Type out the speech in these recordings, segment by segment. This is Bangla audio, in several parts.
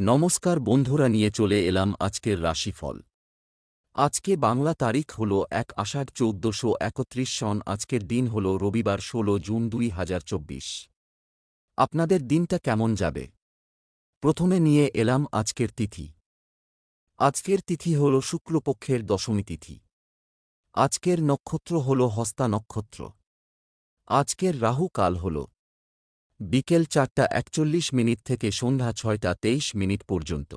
নমস্কার বন্ধুরা, নিয়ে চলে এলাম আজকের রাশিফল। আজকে বাংলা তারিখ হল এক আষাঢ় চৌদ্দশো একত্রিশ সন। আজকের দিন হল রবিবার ষোলো জুন দুই হাজার চব্বিশ। আপনাদের দিনটা কেমন যাবে? প্রথমে নিয়ে এলাম আজকের তিথি। আজকের তিথি হল শুক্লপক্ষের দশমী তিথি। আজকের নক্ষত্র হল হস্তা নক্ষত্র। আজকের রাহু কাল হল বিকেল চারটা একচল্লিশ মিনিট থেকে সন্ধ্যা ছয়টা তেইশ মিনিট পর্যন্ত।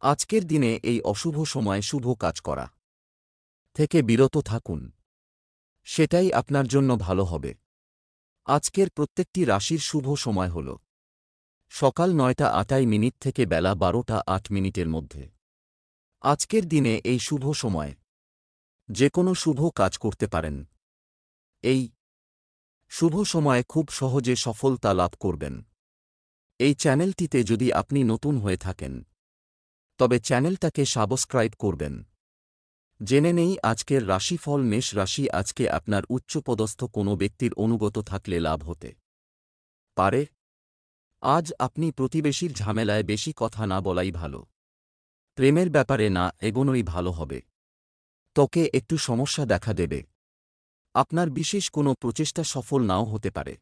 আজকের দিনে এই অশুভ সময় শুভ কাজ করা। থেকে বিরত থাকুন। সেটাই আপনার জন্য ভালো হবে। আজকের প্রত্যেকটি রাশির শুভ সময় হল। সকাল নয়টা আটাই মিনিট থেকে বেলা বারোটা আট মিনিটের মধ্যে। আজকের দিনে এই শুভ সময়। যে কোনো শুভ কাজ করতে পারেন। এই শুভ সময়ে খুব সহজে সফলতা লাভ করবেন। এই চ্যানেলটিতে যদি আপনি নতুন হয়ে থাকেন, তবে চ্যানেলটাকে সাবস্ক্রাইব করবেন। জেনে নেই আজকের রাশিফল, মেষ রাশি, আজকে আপনার উচ্চপদস্থ কোনো ব্যক্তির অনুগত থাকলে লাভ হতে পারে। আজ আপনি প্রতিবেশীর ঝামেলায় বেশি কথা না বলাই ভালো। প্রেমের ব্যাপারে না, এগোনোই ভালো হবে। তোকে একটু সমস্যা দেখা দেবে। আপনার বিশেষ কোনো প্রচেষ্টা সফল নাও হতে পারে।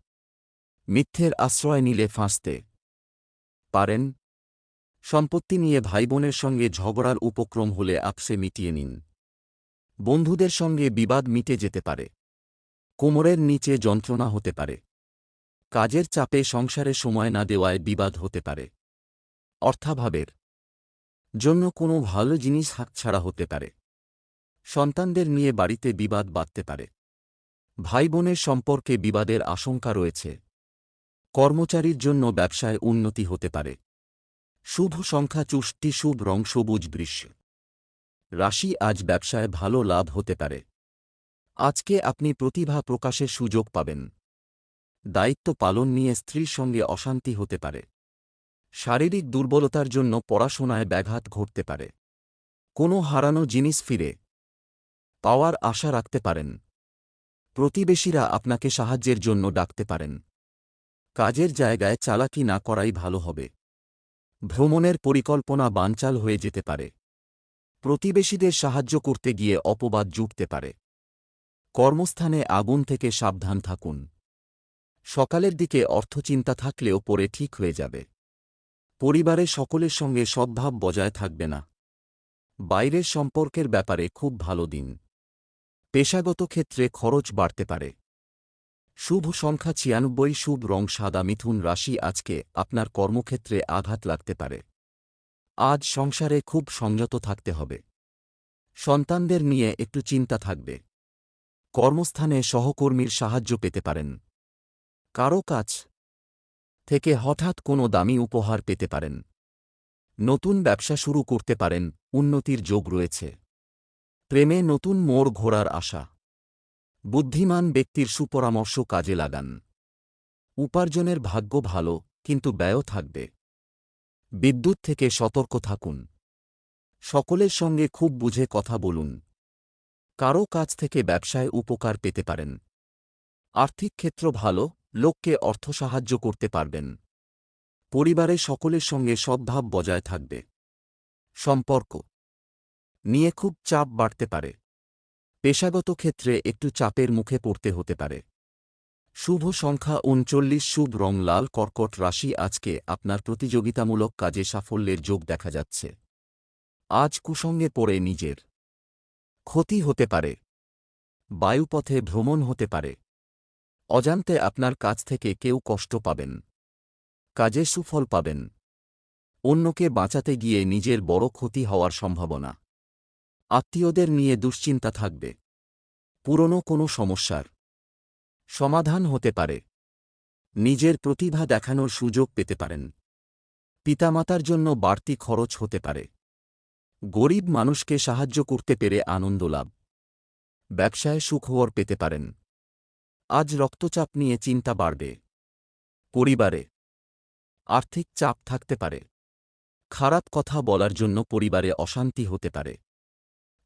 মিথ্যের আশ্রয় নিলে ফাঁসতে পারেন। সম্পত্তি নিয়ে ভাইবোনের সঙ্গে ঝগড়ার উপক্রম হলে আপসে মিটিয়ে নিন। বন্ধুদের সঙ্গে বিবাদ মিটে যেতে পারে। কোমরের নিচে যন্ত্রণা হতে পারে। কাজের চাপে সংসারে সময় না দেওয়ায় বিবাদ হতে পারে। অর্থাভাবের জন্য কোনো ভালো জিনিস হাতছাড়া হতে পারে। সন্তানদের নিয়ে বাড়িতে বিবাদ বাঁধতে পারে। ভাই বোনের সম্পর্কে বিবাদের আশঙ্কা রয়েছে। কর্মচারীর জন্য ব্যবসায় উন্নতি হতে পারে। শুভ সংখ্যা চুষ্টি, শুভ রং, সবুজ দৃশ্য রাশি আজ ব্যবসায় ভালো লাভ হতে পারে। আজকে আপনি প্রতিভা প্রকাশের সুযোগ পাবেন। দায়িত্ব পালন নিয়ে স্ত্রীর সঙ্গে অশান্তি হতে পারে। শারীরিক দুর্বলতার জন্য পড়াশোনায় ব্যাঘাত ঘটতে পারে। কোনো হারানো জিনিস ফিরে। পাওয়ার আশা রাখতে পারেন। প্রতিবেশীরা আপনাকে সাহায্যের জন্য ডাকতে পারেন। কাজের জায়গায় চালাকি না করাই ভালো হবে। ভ্রমণের পরিকল্পনা বানচাল হয়ে যেতে পারে। প্রতিবেশীদের সাহায্য করতে গিয়ে অপবাদ জুটতে পারে। কর্মস্থানে আগুন থেকে সাবধান থাকুন। সকালের দিকে অর্থচিন্তা থাকলেও পরে ঠিক হয়ে যাবে। পরিবারে সকলের সঙ্গে সদ্ভাব বজায় থাকবে না। বাইরের সম্পর্কের ব্যাপারে খুব ভালো দিন। পেশাগত ক্ষেত্রে খরচ বাড়তে পারে। শুভ সংখ্যা ছিয়ানব্বই, শুভ রং সাদা, মিথুন রাশি আজকে আপনার কর্মক্ষেত্রে আঘাত লাগতে পারে। আজ সংসারে খুব সংযত থাকতে হবে। সন্তানদের নিয়ে একটু চিন্তা থাকবে। কর্মস্থানে সহকর্মীর সাহায্য পেতে পারেন। কারও কাছ থেকে হঠাৎ কোনো দামি উপহার পেতে পারেন। নতুন ব্যবসা শুরু করতে পারেন, উন্নতির যোগ রয়েছে। প্রেমে নতুন মোড় ঘোরার আশা। বুদ্ধিমান ব্যক্তির সুপরামর্শ কাজে লাগান। উপার্জনের ভাগ্য ভালো, কিন্তু ব্যয় থাকবে। বিদ্যুৎ থেকে সতর্ক থাকুন। সকলের সঙ্গে খুব বুঝে কথা বলুন। কারও কাছ থেকে ব্যবসায় উপকার পেতে পারেন। আর্থিক ক্ষেত্র ভালো, লোককে অর্থ সাহায্য করতে পারবেন। পরিবারে সকলের সঙ্গে সদ্ভাব বজায় থাকবে। সম্পর্ক নিয়ে খুব চাপ বাড়তে পারে। পেশাগত ক্ষেত্রে একটু চাপের মুখে পড়তে হতে পারে। শুভ সংখ্যা উনচল্লিশ, শুভ রং লাল, কর্কট রাশি আজকে আপনার প্রতিযোগিতামূলক কাজে সাফল্যের যোগ দেখা যাচ্ছে। আজ কুসঙ্গে পড়ে নিজের। ক্ষতি হতে পারে। বায়ুপথে ভ্রমণ হতে পারে। অজান্তে আপনার কাছ থেকে কেউ কষ্ট পাবেন। কাজে সুফল পাবেন। অন্যকে বাঁচাতে গিয়ে নিজের বড় ক্ষতি হওয়ার সম্ভাবনা। আত্মীয়দের নিয়ে দুশ্চিন্তা থাকবে। পুরনো কোনো সমস্যার সমাধান হতে পারে। নিজের প্রতিভা দেখানোর সুযোগ পেতে পারেন। পিতামাতার জন্য বাড়তি খরচ হতে পারে। গরিব মানুষকে সাহায্য করতে পেরে আনন্দ লাভ। ব্যবসায় সুখবর পেতে পারেন। আজ রক্তচাপ নিয়ে চিন্তা বাড়বে। পরিবারে আর্থিক চাপ থাকতে পারে। খারাপ কথা বলার জন্য পরিবারে অশান্তি হতে পারে।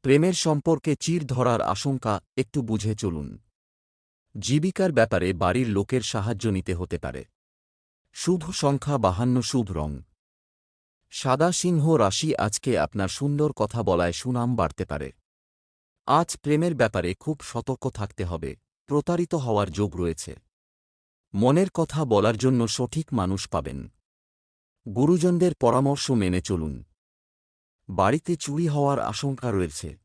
প্রেমের সম্পর্কে চির ধরার আশঙ্কা, একটু বুঝে চলুন। জীবিকার ব্যাপারে বাড়ির লোকের সাহায্য নিতে হতে পারে। শুভ সংখ্যা বাহান্ন, শুভ রং। সাদা সিংহ রাশি আজকে আপনার সুন্দর কথা বলায় সুনাম বাড়তে পারে। আজ প্রেমের ব্যাপারে খুব সতর্ক থাকতে হবে, প্রতারিত হওয়ার যোগ রয়েছে। মনের কথা বলার জন্য সঠিক মানুষ পাবেন। গুরুজনদের পরামর্শ মেনে চলুন। বাড়িতে চুরি হওয়ার আশঙ্কা রয়েছে।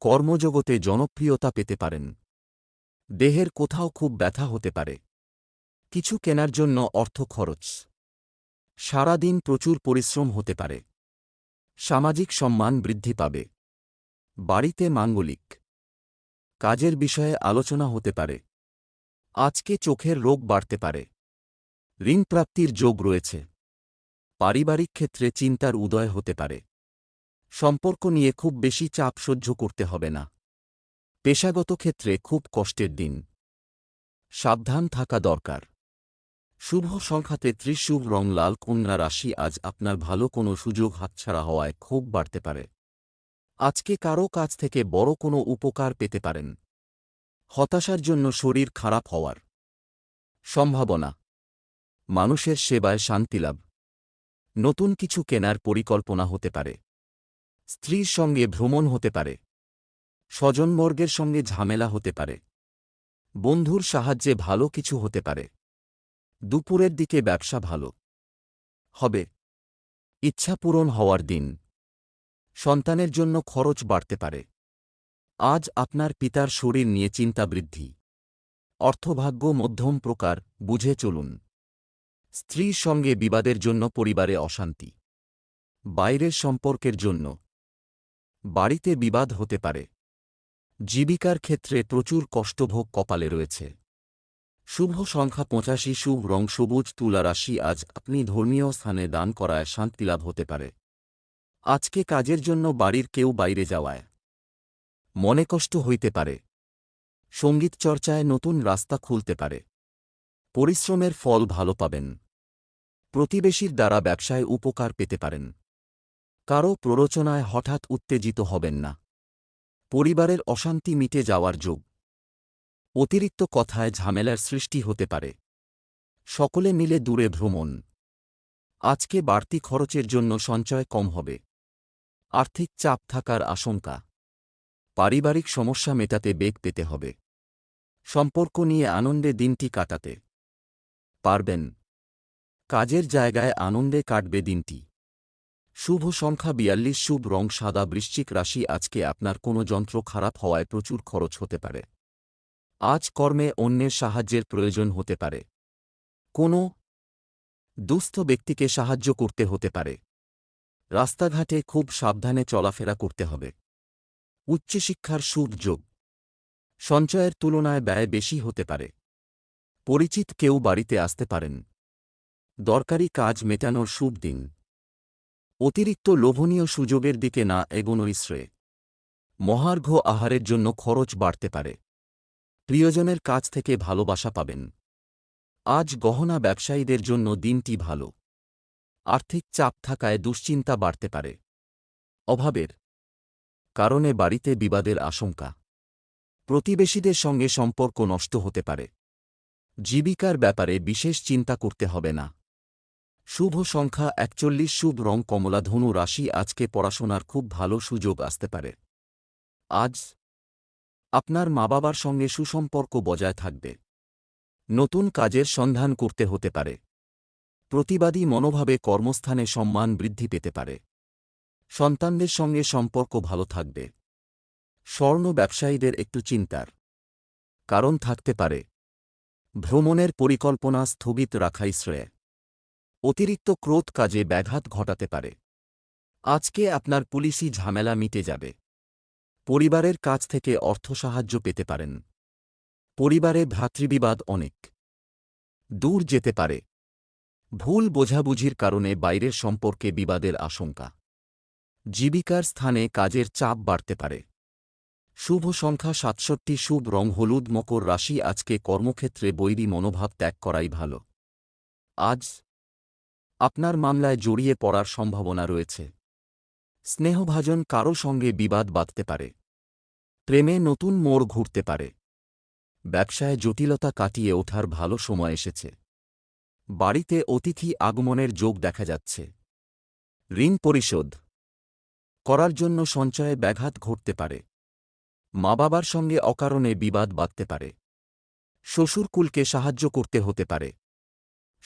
কর্মজগতে জনপ্রিয়তা পেতে পারেন। দেহের কোথাও খুব ব্যথা হতে পারে। কিছু কেনার জন্য অর্থ খরচ। সারাদিন প্রচুর পরিশ্রম হতে পারে। সামাজিক সম্মান বৃদ্ধি পাবে। বাড়িতে মাঙ্গলিক। কাজের বিষয়ে আলোচনা হতে পারে। আজকে চোখের রোগ বাড়তে পারে। ঋণ প্রাপ্তির যোগ রয়েছে। পারিবারিক ক্ষেত্রে চিন্তার উদয় হতে পারে। সম্পর্ক নিয়ে খুব বেশি চাপ সহ্য করতে হবে না। পেশাগত ক্ষেত্রে খুব কষ্টের দিন। সাবধান থাকা দরকার। শুভ সংখ্যাতে ত্রিশুভ রং লাল কন্যা রাশি আজ আপনার ভালো কোনো সুযোগ হাতছাড়া হওয়ায় খুব বাড়তে পারে। আজকে কারও কাছ থেকে বড় কোনো উপকার পেতে পারেন। হতাশার জন্য শরীর খারাপ হওয়ার সম্ভাবনা। মানুষের সেবায় শান্তিলাভ নতুন কিছু কেনার পরিকল্পনা হতে পারে। স্ত্রীর সঙ্গে ভ্রমণ হতে পারে। স্বজনবর্গের সঙ্গে ঝামেলা হতে পারে। বন্ধুর সাহায্যে ভালো কিছু হতে পারে। দুপুরের দিকে ব্যবসা ভালো। হবে। ইচ্ছা পূরণ হওয়ার দিন। সন্তানের জন্য খরচ বাড়তে পারে। আজ আপনার পিতার শরীর নিয়ে চিন্তা বৃদ্ধি। অর্থভাগ্য মধ্যম প্রকার, বুঝে চলুন। স্ত্রীর সঙ্গে বিবাদের জন্য পরিবারে অশান্তি। বাইরের সম্পর্কের জন্য বাড়িতে বিবাদ হতে পারে। জীবিকার ক্ষেত্রে প্রচুর কষ্টভোগ কপালে রয়েছে। শুভ সংখ্যা পঁচাশি, শুভ রং সবুজ, তুলা রাশি, আজ আপনি ধর্মীয় স্থানে দান করায় শান্তিলাভ হতে পারে। আজকে কাজের জন্য বাড়ির কেউ বাইরে যাওয়ায় মনে কষ্ট হইতে পারে। সংগীত চর্চায় নতুন রাস্তা খুলতে পারে। পরিশ্রমের ফল ভালো পাবেন। প্রতিবেশীর দ্বারা ব্যবসায় উপকার পেতে পারেন। কারও প্ররোচনায় হঠাৎ উত্তেজিত হবেন না। পরিবারের অশান্তি মিটে যাওয়ার যোগ। অতিরিক্ত কথায় ঝামেলার সৃষ্টি হতে পারে। সকলে মিলে দূরে ভ্রমণ। আজকে বাড়তি খরচের জন্য সঞ্চয় কম হবে। আর্থিক চাপ থাকার আশঙ্কা। পারিবারিক সমস্যা মেটাতে বেগ পেতে হবে। সম্পর্ক নিয়ে আনন্দে দিনটি কাটাতে। পারবেন। কাজের জায়গায় আনন্দে কাটবে দিনটি। শুভ সংখ্যা বিয়াল্লিশ, শুভ রং সাদা, বৃশ্চিক রাশি, আজকে আপনার কোনো যন্ত্র খারাপ হওয়ায় প্রচুর খরচ হতে পারে। আজ কর্মে অন্যের সাহায্যের প্রয়োজন হতে পারে। কোনো দুস্থ ব্যক্তিকে সাহায্য করতে হতে পারে। রাস্তাঘাটে খুব সাবধানে চলাফেরা করতে হবে। উচ্চশিক্ষার সুযোগ। সঞ্চয়ের তুলনায় ব্যয় বেশি হতে পারে। পরিচিত কেউ বাড়িতে আসতে পারেন। দরকারি কাজ মেটানোর শুভ দিন। অতিরিক্ত লোভনীয় সুযোগের দিকে না এগোনোই শ্রেয়। মহার্ঘ আহারের জন্য খরচ বাড়তে পারে। প্রিয়জনের কাছ থেকে ভালোবাসা পাবেন। আজ গহনা ব্যবসায়ীদের জন্য দিনটি ভালো। আর্থিক চাপ থাকায় দুশ্চিন্তা বাড়তে পারে। অভাবের কারণে বাড়িতে বিবাদের আশঙ্কা। প্রতিবেশীদের সঙ্গে সম্পর্ক নষ্ট হতে পারে। জীবিকার ব্যাপারে বিশেষ চিন্তা করতে হবে না। শুভ সংখ্যা একচল্লিশ, শুভ রং কমলা, ধনু রাশি আজকে পড়াশোনার খুব ভালো সুযোগ আসতে পারে। আজ আপনার মা বাবার সঙ্গে সুসম্পর্ক বজায় থাকবে। নতুন কাজের সন্ধান করতে হতে পারে। প্রতিবাদী মনোভাবে কর্মস্থানে সম্মান বৃদ্ধি পেতে পারে। সন্তানদের সঙ্গে সম্পর্ক ভালো থাকবে। স্বর্ণ ব্যবসায়ীদের একটু চিন্তার কারণ থাকতে পারে। ভ্রমণের পরিকল্পনা স্থগিত রাখাই শ্রেয়। অতিরিক্ত ক্রোধ কাজে ব্যাঘাত ঘটাতে পারে। আজকে আপনার পুলিশি ঝামেলা মিটে যাবে। পরিবারের কাছ থেকে অর্থ সাহায্য পেতে পারেন। পরিবারে ভ্রাতৃবিবাদ অনেক। দূর যেতে পারে। ভুল বোঝাবুঝির কারণে বাইরের সম্পর্কে বিবাদের আশঙ্কা। জীবিকার স্থানে কাজের চাপ বাড়তে পারে। শুভ সংখ্যা সাতষট্টি, শুভ রং হলুদ, মকর রাশি আজকে কর্মক্ষেত্রে বৈরী মনোভাব ত্যাগ করাই ভালো। আজ আপনার মামলায় জড়িয়ে পড়ার সম্ভাবনা রয়েছে। স্নেহভাজন কারও সঙ্গে বিবাদ বাঁধতে পারে। প্রেমে নতুন মোড় ঘুরতে পারে। ব্যবসায় জটিলতা কাটিয়ে ওঠার ভালো সময় এসেছে। বাড়িতে অতিথি আগমনের যোগ দেখা যাচ্ছে। ঋণ পরিশোধ করার জন্য সঞ্চয়ে ব্যাঘাত ঘটতে পারে। মা বাবার সঙ্গে অকারণে বিবাদ বাঁধতে পারে। শ্বশুরকুলকে সাহায্য করতে হতে পারে।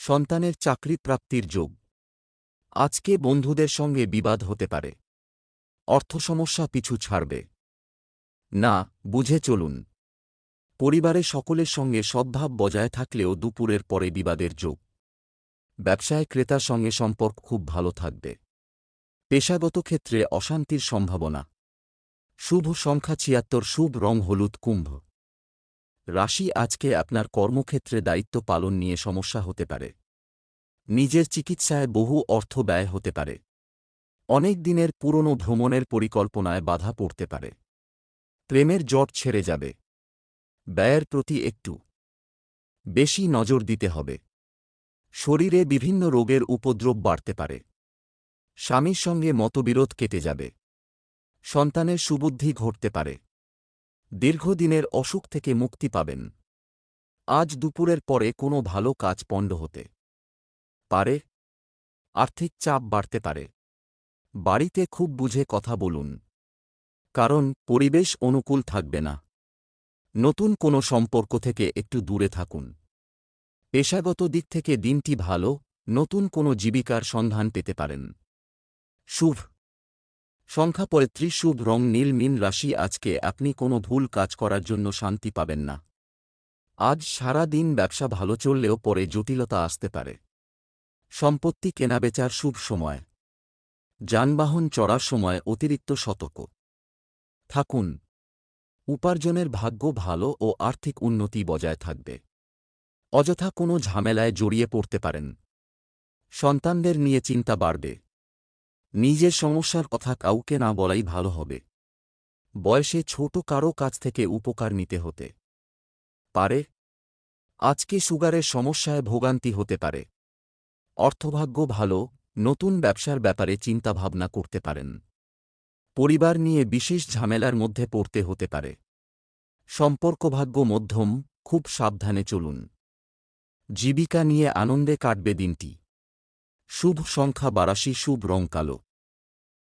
সন্তানের চাকরি প্রাপ্তির যোগ। আজকে বন্ধুদের সঙ্গে বিবাদ হতে পারে। অর্থ সমস্যা পিছু ছাড়বে। না, বুঝে চলুন। পরিবারে সকলের সঙ্গে সদ্ভাব বজায় থাকলেও দুপুরের পরে বিবাদের যোগ। ব্যবসায় ক্রেতার সঙ্গে সম্পর্ক খুব ভালো থাকবে। পেশাগত ক্ষেত্রে অশান্তির সম্ভাবনা। শুভ সংখ্যা ছিয়াত্তর, শুভ রং হলুদ, কুম্ভ। রাশি আজকে আপনার কর্মক্ষেত্রে দায়িত্ব পালন নিয়ে সমস্যা হতে পারে। নিজের চিকিৎসায় বহু অর্থ ব্যয় হতে পারে। অনেক দিনের পুরনো ভ্রমণের পরিকল্পনায় বাধা পড়তে পারে। প্রেমের জট ছেড়ে যাবে। ব্যয়ের প্রতি একটু বেশি নজর দিতে হবে। শরীরে বিভিন্ন রোগের উপদ্রব বাড়তে পারে। স্বামীর সঙ্গে মতবিরোধ কেটে যাবে। সন্তানের সুবুদ্ধি ঘটতে পারে। দীর্ঘদিনের অসুখ থেকে মুক্তি পাবেন। আজ দুপুরের পরে কোনো ভালো কাজ পণ্ড হতে পারে। আর্থিক চাপ বাড়তে পারে। বাড়িতে খুব বুঝে কথা বলুন। কারণ পরিবেশ অনুকূল থাকবে না। নতুন কোনো সম্পর্ক থেকে একটু দূরে থাকুন। পেশাগত দিক থেকে দিনটি ভালো, নতুন কোনো জীবিকার সন্ধান পেতে পারেন। শুভ সংখ্যা পঁয়ত্রিশ শুভ রং নীল মিন রাশি, আজকে আপনি কোনো ভুল কাজ করার জন্য শান্তি পাবেন না। আজ সারা দিন ব্যবসা ভালো চললেও পরে জটিলতা আসতে পারে। সম্পত্তি কেনাবেচার শুভ সময়। যানবাহন চড়ার সময় অতিরিক্ত সতর্ক। থাকুন। উপার্জনের ভাগ্য ভালো ও আর্থিক উন্নতি বজায় থাকবে। অযথা কোনো ঝামেলায় জড়িয়ে পড়তে পারেন। সন্তানদের নিয়ে চিন্তা বাড়বে। নিজের সমস্যার কথা কাউকে না বলাই ভালো হবে। বয়সে ছোট কারও কাছ থেকে উপকার নিতে হতে পারে। আজকে সুগারের সমস্যায় ভোগান্তি হতে পারে। অর্থভাগ্য ভালো, নতুন ব্যবসার ব্যাপারে চিন্তাভাবনা করতে পারেন। পরিবার নিয়ে বিশেষ ঝামেলার মধ্যে পড়তে হতে পারে। সম্পর্কভাগ্য মধ্যম, খুব সাবধানে চলুন। জীবিকা নিয়ে আনন্দে কাটবে দিনটি। শুভ সংখ্যা বারাশি শুভ রং কালো।